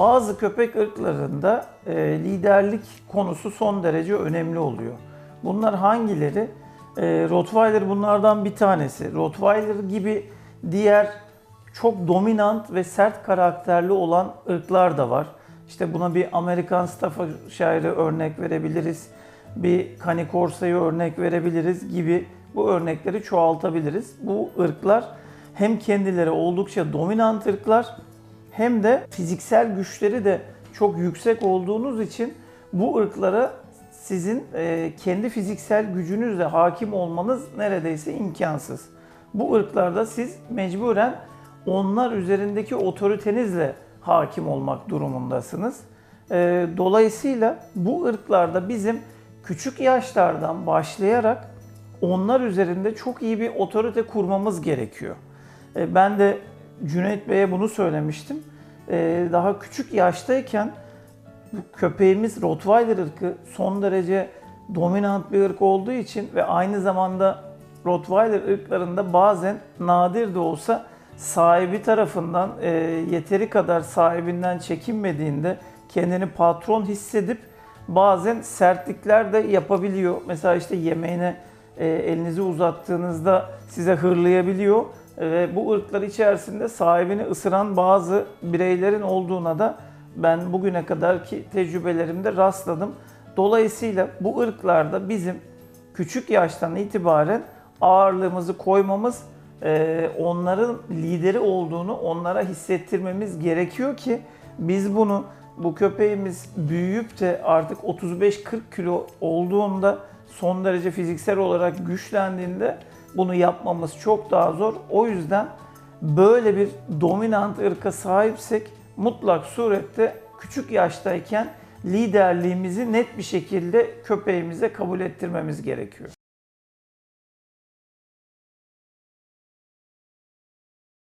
Bazı köpek ırklarında e, liderlik konusu son derece önemli oluyor. Bunlar hangileri? E, Rottweiler bunlardan bir tanesi. Rottweiler gibi diğer çok dominant ve sert karakterli olan ırklar da var. İşte buna bir Amerikan Staffordshire'ı örnek verebiliriz. Bir Cane Corsa'yı örnek verebiliriz gibi bu örnekleri çoğaltabiliriz. Bu ırklar hem kendileri oldukça dominant ırklar hem de fiziksel güçleri de çok yüksek olduğunuz için bu ırklara sizin e, kendi fiziksel gücünüzle hakim olmanız neredeyse imkansız. Bu ırklarda siz mecburen onlar üzerindeki otoritenizle hakim olmak durumundasınız. E, dolayısıyla bu ırklarda bizim küçük yaşlardan başlayarak onlar üzerinde çok iyi bir otorite kurmamız gerekiyor. E, Ben de Cüneyt Bey'e bunu söylemiştim. E, Daha küçük yaştayken köpeğimiz Rottweiler ırkı son derece dominant bir ırk olduğu için ve aynı zamanda Rottweiler ırklarında bazen nadir de olsa sahibi tarafından e, yeteri kadar sahibinden çekinmediğinde kendini patron hissedip bazen sertlikler de yapabiliyor. Mesela işte yemeğine e, elinizi uzattığınızda size hırlayabiliyor ve bu ırklar içerisinde sahibini ısıran bazı bireylerin olduğuna da ben bugüne kadarki tecrübelerimde rastladım. Dolayısıyla bu ırklarda bizim küçük yaştan itibaren ağırlığımızı koymamız, e, onların lideri olduğunu onlara hissettirmemiz gerekiyor ki biz bunu bu köpeğimiz büyüyüp de artık 35-40 kilo olduğunda son derece fiziksel olarak güçlendiğinde bunu yapmamız çok daha zor. O yüzden böyle bir dominant ırka sahipsek mutlak surette küçük yaştayken liderliğimizi net bir şekilde köpeğimize kabul ettirmemiz gerekiyor.